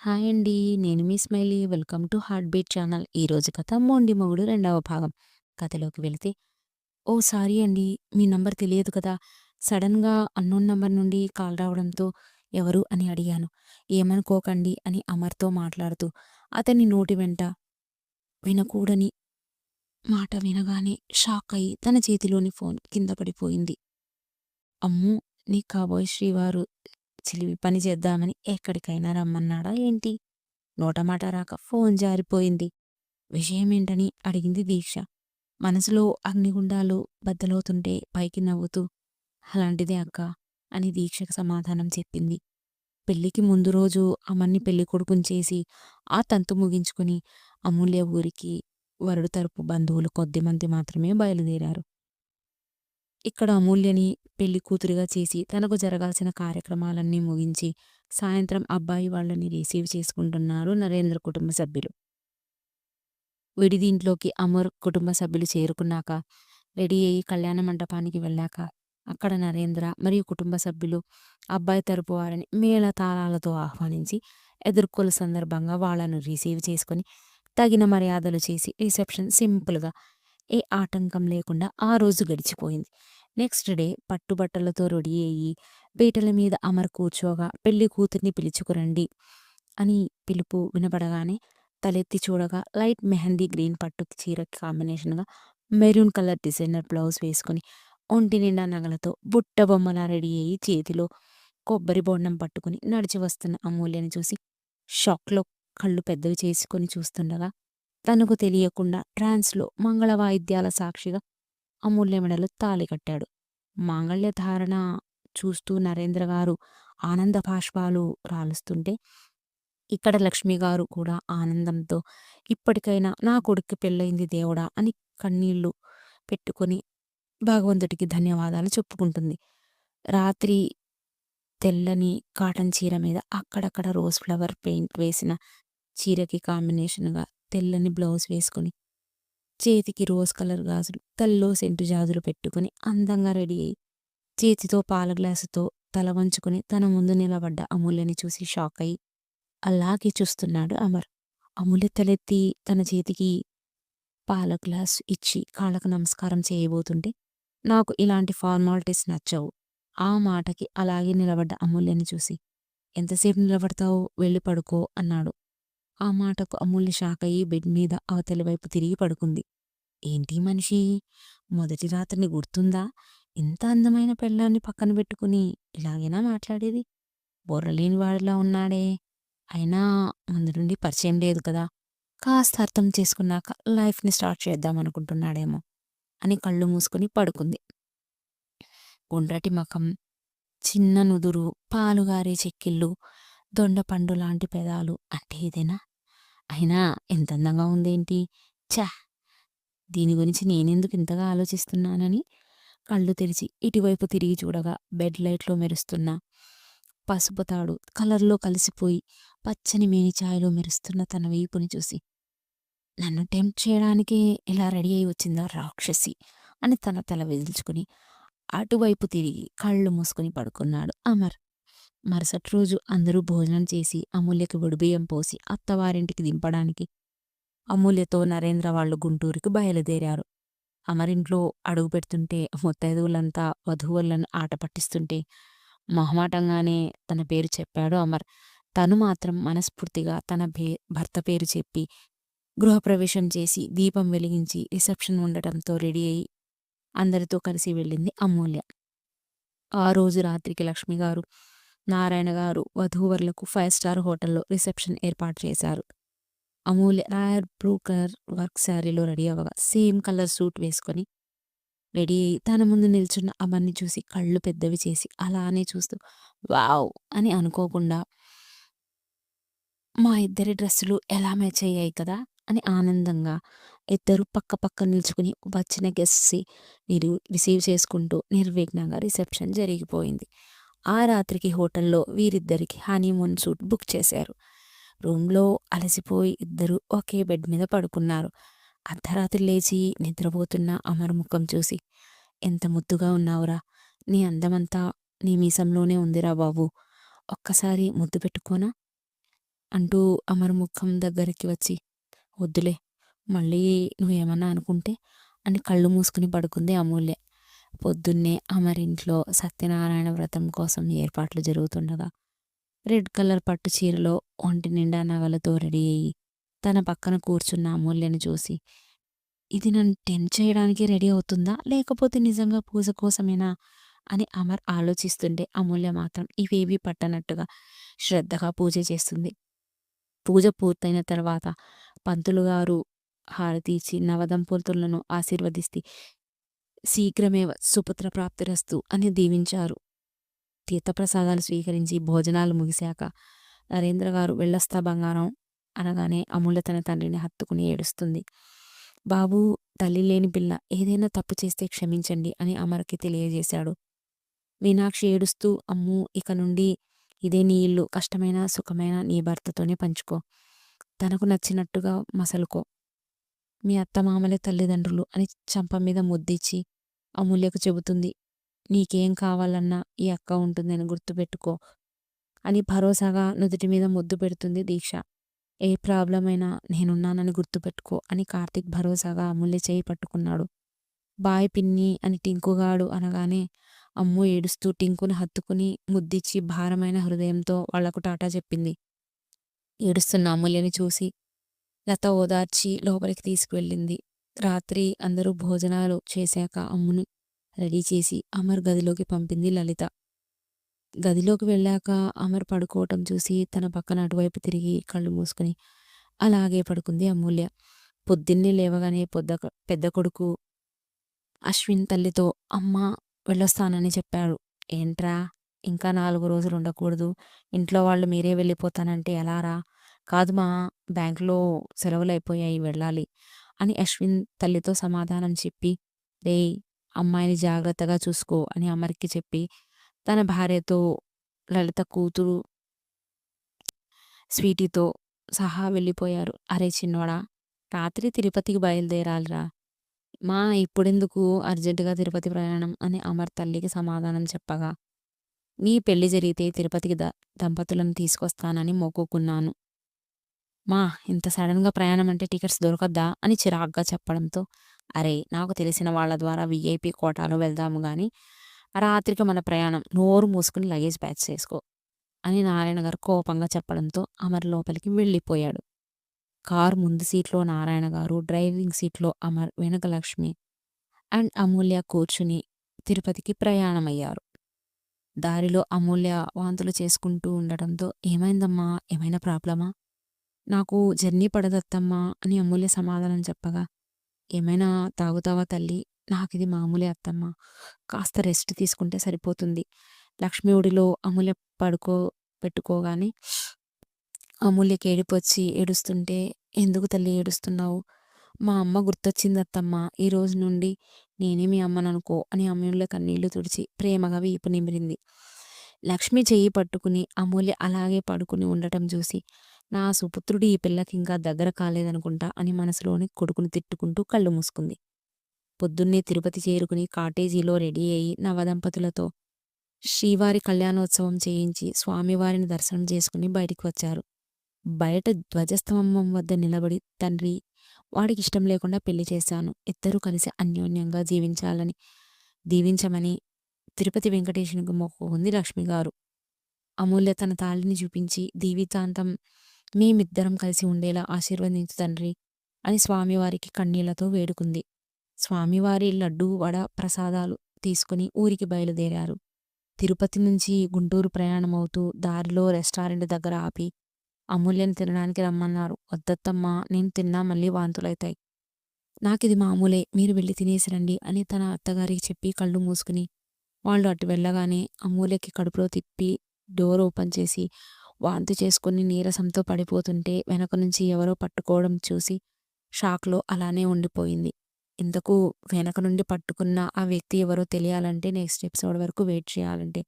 Hi అండి. నేను మీ Smiley. Welcome to Heart Beat channel. ఈరోజు కథ మోండి మొగుడు' రెండవ భాగం. కథలోకి వెళితే, ఓ సారీ అండి. మీ నంబర్ తెలియదు కదా! సడన్గా అన్‌నోన్ నంబర్ నుండి కాల్ రావడంతో ఎవరు అని అడిగాను. ఏమనుకోకండి అని అమర్‌తో మాట్లాడుతూ అతని నోటి వెంట వినకూడని మాట వినగానే షాక్ అయి తన చేతిలోని ఫోన్ కింద పడిపోయింది. అమ్ము నీ కాబోయ్ శ్రీవారు చిలిపి పని చేద్దామని ఎక్కడికైనా రమ్మన్నాడా ఏంటి? నోటమాట రాక ఫోన్ జారిపోయింది. విషయమేంటని అడిగింది దీక్ష. మనసులో అగ్నిగుండాలు బద్దలవుతుంటే పైకి నవ్వుతూ అలాంటిదే అక్కా అని దీక్షకు సమాధానం చెప్పింది. పెళ్ళికి ముందు రోజు అమర్‌ని పెళ్ళికొడుకుని చేసి ఆ తంతు ముగించుకుని అమూల్య ఊరికి వరుడు తరపు బంధువులు కొద్దిమంది మాత్రమే బయలుదేరారు. ఇక్కడ అమూల్యని పెళ్ళి కూతురుగా చేసి తనకు జరగాల్సిన కార్యక్రమాలన్నీ ముగించి సాయంత్రం అబ్బాయి వాళ్ళని రిసీవ్ చేసుకుంటున్నారు నరేంద్ర కుటుంబ సభ్యులు. విడిదింట్లోకి అమర్ కుటుంబ సభ్యులు చేరుకున్నాక రెడీ అయ్యి కళ్యాణ మండపానికి వెళ్ళాక అక్కడ నరేంద్ర మరియు కుటుంబ సభ్యులు అబ్బాయి తరపు వారిని మేళ తాళాలతో ఆహ్వానించి ఎదుర్కొల సందర్భంగా వాళ్ళను రిసీవ్ చేసుకొని తగిన మర్యాదలు చేసి రిసెప్షన్ సింపుల్గా ఏ ఆటంకం లేకుండా ఆ రోజు గడిచిపోయింది. నెక్స్ట్ డే పట్టుబట్టలతో రెడీ అయ్యి పీటల మీద అమర్ కూర్చోగా పెళ్ళి కూతుర్ని పిలుచుకురండి అని పిలుపు వినపడగానే తలెత్తి చూడగా లైట్ మెహందీ గ్రీన్ పట్టు చీర కాంబినేషన్గా మెరూన్ కలర్ డిజైనర్ బ్లౌజ్ వేసుకుని ఒంటి నిండా నగలతో బుట్ట బొమ్మలా రెడీ అయ్యి చేతిలో కొబ్బరి బొండం పట్టుకుని నడిచి వస్తున్న అమూల్యని చూసి షాక్లో కళ్ళు పెద్దవి చేసుకొని చూస్తుండగా తనకు తెలియకుండా ట్రాన్స్లో మంగళ వాయిద్యాల సాక్షిగా అమూల్య మెడలో తాళి కట్టాడు. మాంగళ్య ధారణ చూస్తూ నరేంద్ర గారు ఆనంద భాష్పాలు రాలుస్తుంటే ఇక్కడ లక్ష్మి గారు కూడా ఆనందంతో ఇప్పటికైనా నా కొడుక్కి పెళ్ళయింది దేవుడా అని కన్నీళ్ళు పెట్టుకొని భగవంతుడికి ధన్యవాదాలు చెప్పుకుంటుంది. రాత్రి తెల్లని కాటన్ చీర మీద అక్కడక్కడ రోజ్ ఫ్లవర్ పెయింట్ వేసిన చీరకి కాంబినేషన్‌గా తెల్లని బ్లౌజ్ వేసుకొని చేతికి రోజ్ కలర్ గాజులు తల్లో సెంటు జాజులు పెట్టుకుని అందంగా రెడీ అయ్యి చేతితో పాల గ్లాసుతో తల వంచుకుని తన ముందు నిలబడ్డ అమూల్యని చూసి షాక్ అయ్యి అలాగే చూస్తున్నాడు అమర్. అమూల్య తలెత్తి తన చేతికి పాల గ్లాస్ ఇచ్చి కాళ్ళకు నమస్కారం చేయబోతుంటే నాకు ఇలాంటి ఫార్మాలిటీస్ నచ్చవు. ఆ మాటకి అలాగే నిలబడ్డ అమూల్యని చూసి ఎంతసేపు నిలబడతావు? వెళ్ళి పడుకో అన్నాడు. ఆ మాటకు అమూల్య షాక్ అయ్యి బెడ్ మీద అవతలి వైపు తిరిగి పడుకుంది. ఏంటి మనిషి? మొదటి రాత్రిని గుర్తుందా? ఇంత అందమైన పెళ్ళాన్ని పక్కన పెట్టుకుని ఇలాగైనా మాట్లాడేది? బుర్రలేని వాడిలా ఉన్నాడే. అయినా ముందు నుండి పరిచయం లేదు కదా! కాస్త అర్థం చేసుకున్నాక లైఫ్‌ని స్టార్ట్ చేద్దామనుకుంటున్నాడేమో అని కళ్ళు మూసుకుని పడుకుంది. గుండ్రటి మఖం, చిన్న నుదురు, పాలుగారే చెక్కిళ్ళు, దొండపండు లాంటి పెదాలు అంటే ఇదేనా? అయినా ఎంత అందంగా ఉందేంటి? ఛ! దీని గురించి నేనెందుకు ఇంతగా ఆలోచిస్తున్నానని కళ్ళు తెరిచి ఇటువైపు తిరిగి చూడగా బెడ్ లైట్‌లో మెరుస్తున్న పసుపు తాడు కలర్‌లో కలిసిపోయి పచ్చని మేనిఛాయలో మెరుస్తున్న తన వీపుని చూసి నన్ను టెంప్ట్ చేయడానికే ఇలా రెడీ అయి వచ్చిందా రాక్షసి అని తన తల విదిల్చుకుని అటువైపు తిరిగి కళ్ళు మూసుకుని పడుకున్నాడు అమర్. మరుసటి రోజు అందరూ భోజనం చేసి అమూల్యకి ఒడిబియ్యం పోసి అత్తవారింటికి దింపడానికి అమూల్యతో నరేంద్ర వాళ్ళు గుంటూరుకి బయలుదేరారు. అమరింట్లో అడుగు పెడుతుంటే ముత్తైదువులంతా వధువులను ఆట పట్టిస్తుంటే మొహమాటంగానే తన పేరు చెప్పాడు అమర్. తను మాత్రం మనస్ఫూర్తిగా తన పే భర్త పేరు చెప్పి గృహప్రవేశం చేసి దీపం వెలిగించి రిసెప్షన్ ఉండటంతో రెడీ అయి అందరితో కలిసి వెళ్ళింది అమూల్య. ఆ రోజు రాత్రికి లక్ష్మిగారు నారాయణ గారు వధూవరులకు ఫైవ్ స్టార్ హోటల్లో రిసెప్షన్ ఏర్పాటు చేశారు. అమూల్య రాయర్ బ్లూ కలర్ వర్క్ శారీలో రెడీ అవ్వగా సేమ్ కలర్ సూట్ వేసుకొని రెడీ అయ్యి తన ముందు నిల్చున్న అవన్నీ చూసి కళ్ళు పెద్దవి చేసి అలానే చూస్తూ వావ్ అని అనుకోకుండా మా ఇద్దరి డ్రెస్సులు ఎలా మ్యాచ్ అయ్యాయి కదా అని ఆనందంగా ఇద్దరు పక్క పక్క నిల్చుకుని వచ్చిన గెస్ట్స్ మీరు రిసీవ్ చేసుకుంటూ నిర్విఘ్నంగా రిసెప్షన్ జరిగిపోయింది. ఆ రాత్రికి హోటల్లో వీరిద్దరికి హనీమూన్ సూట్ బుక్ చేశారు. రూమ్‌లో అలసిపోయి ఇద్దరు ఒకే బెడ్ మీద పడుకున్నారు. అర్ధరాత్రి లేచి నిద్రపోతున్న అమర్ ముఖం చూసి ఎంత ముద్దుగా ఉన్నావురా! నీ అందమంతా నీ మీసంలోనే ఉందిరా బాబూ! ఒక్కసారి ముద్దు పెట్టుకోనా? అంటూ అమర్ ముఖం దగ్గరికి వచ్చి వద్దులే మళ్ళీ నువ్వేమన్నా అనుకుంటే అని కళ్ళు మూసుకుని పడుకుంది అమూల్య పొద్దున్నే అమరింట్లో సత్యనారాయణ వ్రతం కోసం ఏర్పాట్లు జరుగుతుండగా రెడ్ కలర్ పట్టు చీరలో ఒంటి నిండా నగలతో రెడీ అయ్యి తన పక్కన కూర్చున్న అమూల్యని చూసి ఇది నన్ను టెన్ చేయడానికి రెడీ అవుతుందా? లేకపోతే నిజంగా పూజ కోసమేనా? అని అమర్ ఆలోచిస్తుంటే అమూల్య మాత్రం ఇవేవి పట్టనట్టుగా శ్రద్ధగా పూజ చేస్తుంది. పూజ పూర్తయిన తర్వాత పంతులు గారు హారతి ఇచ్చి నవదంపతులను ఆశీర్వదిస్తే శీఘ్రమే సుపుత్ర ప్రాప్తిరస్తు అని దీవించారు. తీర్థప్రసాదాలు స్వీకరించి భోజనాలు ముగిశాక నరేంద్ర గారు వెళ్ళొస్తా బంగారం అనగానే అమూల్య తన తండ్రిని హత్తుకుని ఏడుస్తుంది. బాబు తల్లి లేని పిల్ల ఏదైనా తప్పు చేస్తే క్షమించండి అని అమర్కి తెలియజేశాడు. మీనాక్షి ఏడుస్తూ అమ్ము ఇక నుండి ఇదే నీ ఇల్లు కష్టమైన సుఖమైన నీ భర్తతోనే పంచుకో. తనకు నచ్చినట్టుగా మసలుకో. మీ అత్తమామలే తల్లిదండ్రులు అని చంప మీద ముద్దిచ్చి అమూల్యకు చెబుతుంది. నీకేం కావాలన్నా ఈ అక్క ఉంటుందని గుర్తుపెట్టుకో అని భరోసాగా నుదుటి మీద ముద్దు పెడుతుంది దీక్ష. ఏ ప్రాబ్లం అయినా నేనున్నానని గుర్తుపెట్టుకో అని కార్తిక్ భరోసాగా అమూల్య చేయి పట్టుకున్నాడు. బాయ్ పిన్ని అని టింకుగాడు అనగానే అమ్ము ఏడుస్తూ టింకును హత్తుకుని ముద్దిచ్చి భారమైన హృదయంతో వాళ్ళకు టాటా చెప్పింది. ఏడుస్తున్న అమూల్యని చూసి లత ఓదార్చి లోపలికి తీసుకువెళ్ళింది. రాత్రి అందరూ భోజనాలు చేశాక అమ్ముని రెడీ చేసి అమర్ గదిలోకి పంపింది లలిత. గదిలోకి వెళ్ళాక అమర్ పడుకోవటం చూసి తన పక్కన అటువైపు తిరిగి కళ్ళు మూసుకుని అలాగే పడుకుంది అమూల్య. పొద్దున్నే లేవగానే పొద్ద పెద్ద కొడుకు అశ్విన్ తల్లితో అమ్మ వెళ్ళొస్తానని చెప్పాడు. ఏంట్రా? ఇంకా నాలుగు రోజులు ఉండకూడదు ఇంట్లో వాళ్ళు మీరే వెళ్ళిపోతానంటే ఎలారా? కాదు మా బ్యాంకులో సెలవులు అయిపోయాయి వెళ్ళాలి అని అశ్విన్ తల్లితో సమాధానం చెప్పి రే అమ్మాయిని జాగ్రత్తగా చూసుకో అని అమర్కి చెప్పి తన భార్యతో లలిత కూతురు స్వీటీతో సహా వెళ్ళిపోయారు. అరే చిన్నోడా రాత్రి తిరుపతికి బయలుదేరాలిరా. మా ఇప్పుడెందుకు అర్జెంటుగా తిరుపతి ప్రయాణం అని అమర్ తల్లికి సమాధానం చెప్పగా నీ పెళ్ళి జరిగితే తిరుపతికి ద దంపతులను తీసుకొస్తానని మొక్కుకున్నాను. మా ఇంత సడన్గా ప్రయాణం అంటే టికెట్స్ దొరకద్దా? అని చిరాగ్గా చెప్పడంతో అరే నాకు తెలిసిన వాళ్ళ ద్వారా విఐపి కోటాలో వెళ్దాము కానీ రాత్రికి మన ప్రయాణం నోరు మూసుకుని లగేజ్ ప్యాచ్ చేసుకో అని నారాయణ గారు కోపంగా చెప్పడంతో అమర్ లోపలికి వెళ్ళిపోయాడు. కారు ముందు సీట్లో నారాయణ గారు డ్రైవింగ్ సీట్లో అమర్ వెనక లక్ష్మి అండ్ అమూల్య కూర్చుని తిరుపతికి ప్రయాణమయ్యారు. దారిలో అమూల్య వాంతులు చేసుకుంటూ ఉండటంతో ఏమైందమ్మా? ఏమైనా ప్రాబ్లమా? నాకు జర్నీ పడదత్తమ్మా అని అమూల్య సమాధానం చెప్పగా ఏమైనా తాగుతావా తల్లి? నాకిది మామూలే అత్తమ్మ. కాస్త రెస్ట్ తీసుకుంటే సరిపోతుంది. లక్ష్మి ఒడిలో అమూల్య పడుకో పెట్టుకోగానే అమూల్యకి ఏడుపొచ్చి ఏడుస్తుంటే ఎందుకు తల్లి ఏడుస్తున్నావు? మా అమ్మ గుర్తొచ్చింది అత్తమ్మ ఈ రోజు నుండి నేనే మీ అమ్మననుకో అని అమూల్య కన్నీళ్ళు తుడిచి ప్రేమగా వీపు నిమిరింది లక్ష్మి చెయ్యి పట్టుకుని అమూల్య అలాగే పడుకుని ఉండటం చూసి నా సుపుత్రుడు ఈ పిల్లకి ఇంకా దగ్గర కాలేదనుకుంటా అని మనసులోని కొడుకుని తిట్టుకుంటూ కళ్ళు మూసుకుంది. పొద్దున్నే తిరుపతి చేరుకుని కాటేజీలో రెడీ అయి నవదంపతులతో శ్రీవారి కళ్యాణోత్సవం చేయించి స్వామివారిని దర్శనం చేసుకుని బయటికి వచ్చారు. బయట ధ్వజస్తంభం వద్ద నిలబడి తండ్రి వాడికి ఇష్టం లేకుండా పెళ్ళి చేశాను. ఇద్దరూ కలిసి అన్యోన్యంగా జీవించాలని దీవించమని తిరుపతి వెంకటేశునికి మొక్కుకుంది లక్ష్మి గారు. అమూల్య తన తాళిని చూపించి దీవితాంతం మేమిద్దరం కలిసి ఉండేలా ఆశీర్వదించు తండ్రి అని స్వామివారికి కన్నీళ్ళతో వేడుకుంది. స్వామివారి లడ్డు వడ ప్రసాదాలు తీసుకుని ఊరికి బయలుదేరారు. తిరుపతి నుంచి గుంటూరు ప్రయాణమవుతూ దారిలో రెస్టారెంట్ దగ్గర ఆపి అమూల్యని తినడానికి రమ్మన్నారు. వద్దత్తమ్మా నేను తిన్నా మళ్ళీ వాంతులైతాయి. నాకిది మామూలే మీరు వెళ్ళి తినేసిరండి అని తన అత్తగారికి చెప్పి కళ్ళు మూసుకుని వాళ్ళు అటు వెళ్ళగానే అమూల్యకి కడుపులో తిప్పి డోర్ ఓపెన్ చేసి వాంతి చేసుకుని నీరసంతో పడిపోతుంటే వెనక నుంచి ఎవరో పట్టుకోవడం చూసి షాక్లో అలానే ఉండిపోయింది. ఇంతకు వెనక నుండి పట్టుకున్న ఆ వ్యక్తి ఎవరో తెలియాలంటే నెక్స్ట్ ఎపిసోడ్ వరకు వెయిట్ చేయాలంటే.